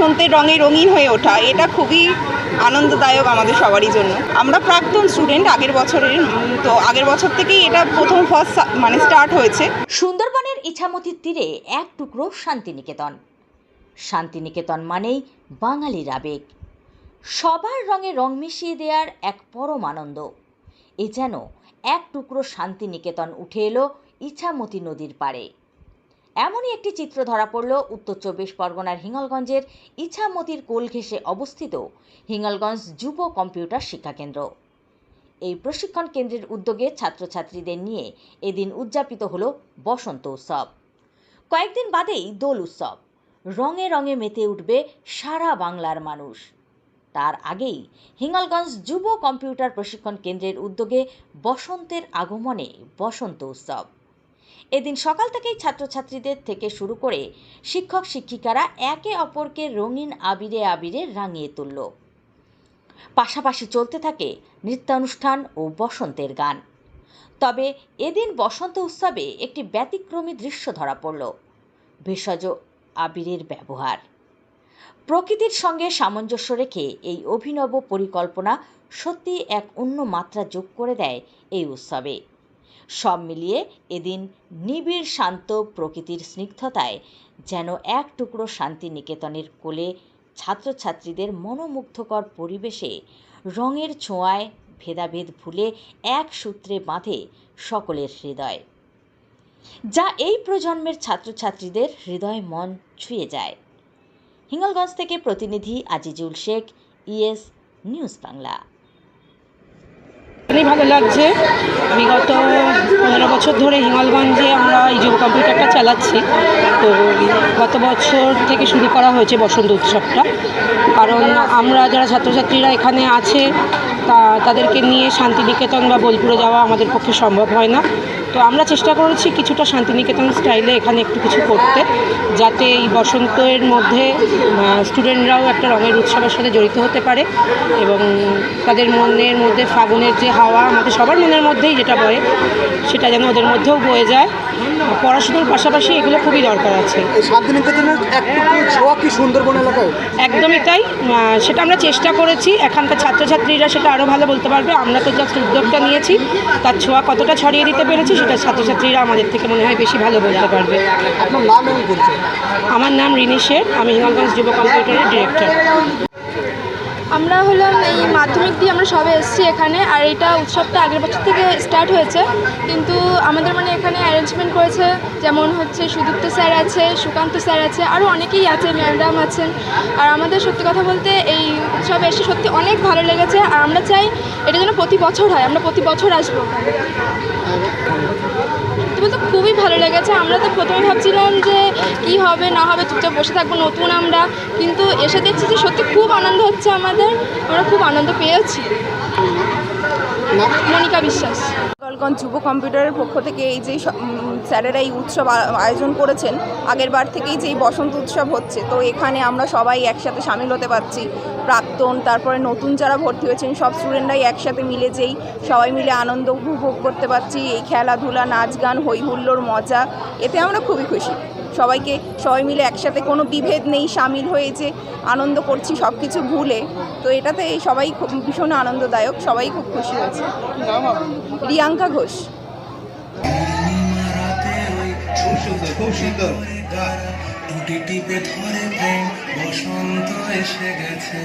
বসন্তের রঙে রঙিন হয়ে ওঠা, এটা খুবই আনন্দদায়ক আমাদের সবারই জন্য। আমরা প্রাক্তন স্টুডেন্ট আগের বছরের, তো আগের বছর থেকেই এটা প্রথম ফার্স্ট মানে স্টার্ট হয়েছে। সুন্দরবনের ইছামতির তীরে এক টুকরো শান্তিনিকেতন। শান্তিনিকেতন মানেই বাঙালির আবেগ। সবার রঙে রং মিশিয়ে দেওয়ার এক পরম আনন্দ। এ যেন এক টুকরো শান্তিনিকেতন উঠে এলো ইছামতি নদীর পাড়ে। এমনই একটি চিত্র ধরা পড়ল উত্তর চব্বিশ পরগনার হিঙ্গলগঞ্জের ইছামতির কোল ঘেঁষে অবস্থিত হিঙ্গলগঞ্জ যুব কম্পিউটার শিক্ষাকেন্দ্র এই প্রশিক্ষণ কেন্দ্রের উদ্যোগে ছাত্রছাত্রীদের নিয়ে এদিন উদযাপিত হল বসন্ত উৎসব। কয়েকদিন বাদেই দোল উৎসব। রঙে রঙে মেতে উঠবে সারা বাংলার মানুষ। তার আগেই হিঙ্গলগঞ্জ যুব কম্পিউটার প্রশিক্ষণ কেন্দ্রের উদ্যোগে বসন্তের আগমনে বসন্ত উৎসব। এদিন সকাল থেকেই ছাত্রছাত্রীদের থেকে শুরু করে শিক্ষক শিক্ষিকারা একে অপরকে রঙিন আবিরে আবিরে রাঙিয়ে তুলল। পাশাপাশি চলতে থাকে নৃত্যানুষ্ঠান ও বসন্তের গান। তবে এদিন বসন্ত উৎসবে একটি ব্যতিক্রমী দৃশ্য ধরা পড়ল, ভেষজ আবিরের ব্যবহার। প্রকৃতির সঙ্গে সামঞ্জস্য রেখে এই অভিনব পরিকল্পনা সত্যি এক অন্য মাত্রা যোগ করে দেয় এই উৎসবে। সব মিলিয়ে এদিন নিবিড় শান্ত প্রকৃতির স্নিগ্ধতায় যেন এক টুকরো শান্তিনিকেতনের কোলে ছাত্রছাত্রীদের মনোমুগ্ধকর পরিবেশে রঙের ছোঁয়ায় ভেদাভেদ ভুলে এক সূত্রে বাঁধে সকলের হৃদয়। যা এই প্রজন্মের ছাত্রছাত্রীদের হৃদয় মন ছুঁয়ে যায়। হিঙ্গলগঞ্জ থেকে প্রতিনিধি আজিজুল শেখ, ইএস নিউজ বাংলা। অনেক ভালো লাগছে। বিগত পনেরো বছর ধরে হিঙ্গলগঞ্জে আমরা এই যুব কম্পিউটারটা চালাচ্ছি। তো গত বছর থেকে শুরু করা হয়েছে বসন্ত উৎসবটা। কারণ আমরা যারা ছাত্রছাত্রীরা এখানে আছে, তা তাদেরকে নিয়ে শান্তিনিকেতন বা বোলপুরে যাওয়া আমাদের পক্ষে সম্ভব হয় না। তো আমরা চেষ্টা করেছি কিছুটা শান্তিনিকেতন স্টাইলে এখানে একটু কিছু করতে, যাতে এই বসন্তের মধ্যে স্টুডেন্টরাও একটা রঙের উৎসবের সাথে জড়িত হতে পারে এবং তাদের মনের মধ্যে ফাগুনের যে হাওয়া, আমাদের সবার মনের মধ্যেই যেটা বয়ে, সেটা যেন ওদের মধ্যেও বয়ে যায়। পড়াশুনোর পাশাপাশি এগুলো খুবই দরকার আছে। কি সুন্দরবন এলাকায়? একদমই তাই। সেটা আমরা চেষ্টা করেছি। এখানকার ছাত্রছাত্রীরা সেটা আরও ভালো বলতে পারবে। আমরা তো জাস্ট উদ্যোগটা নিয়েছি। তার ছোঁয়া কতটা ছড়িয়ে দিতে পেরেছি সেটা ছাত্রছাত্রীরা আমাদের থেকে মনে হয় বেশি ভালো বলতে পারবে। আমার নাম রিনি শেঠ। আমি হিঙ্গলগঞ্জ যুব কম্পিউটারের ডিরেক্টর আমরা হলাম এই মাধ্যমিক দিয়ে আমরা সবে এসেছি এখানে, আর এটা উৎসবটা আগের বছর থেকে স্টার্ট হয়েছে। কিন্তু আমাদের মানে এখানে অ্যারেঞ্জমেন্ট করেছে, যেমন হচ্ছে সুদীপ্ত স্যার আছে, সুকান্ত স্যার আছে আরও অনেকেই আছে ম্যাডাম আছেন। আর আমাদের সত্যি কথা বলতে এই উৎসবে এসে সত্যি অনেক ভালো লেগেছে, আর আমরা চাই এটা যেন প্রতি বছর হয়, আমরা প্রতি বছর আসব। সত্যি বলতে খুবই ভালো লেগেছে। আমরা তো প্রথমে ভাবছিলাম যে কি হবে না হবে চুপচাপ বসে থাকব নতুন আমরা। কিন্তু এসে দেখছি যে সত্যি খুব আনন্দ হচ্ছে আমাদের। আমরা খুব আনন্দ পেয়েছি। মনিকা বিশ্বাস। গোপালগঞ্জ যুব কম্পিউটারের পক্ষ থেকে এই যে স্যারেরা এই উৎসব আয়োজন করেছেন, আগের বার থেকেই যে বসন্ত উৎসব হচ্ছে, তো এখানে আমরা সবাই একসাথে সামিল হতে পারছি। প্রাক্তন, তারপরে নতুন যারা ভর্তি হয়েছেন, সব স্টুডেন্টরাই একসাথে মিলে যেই সবাই মিলে আনন্দ উপভোগ করতে পারছি। এই খেলাধুলা, নাচ গান হৈহুল্লোর মজা, এতে আমরা খুবই খুশি। সবাইকে সবাই মিলে একসাথে কোনো বিভেদ নেই, সামিল হয়ে যে আনন্দ করছি সব কিছু ভুলে। তো এটাতে সবাই খুব ভীষণ আনন্দদায়ক, সবাই খুব খুশি হয়েছে। রিয়াঙ্কা ঘোষ। টিপে ধরে বসন্ত এসে গেছে।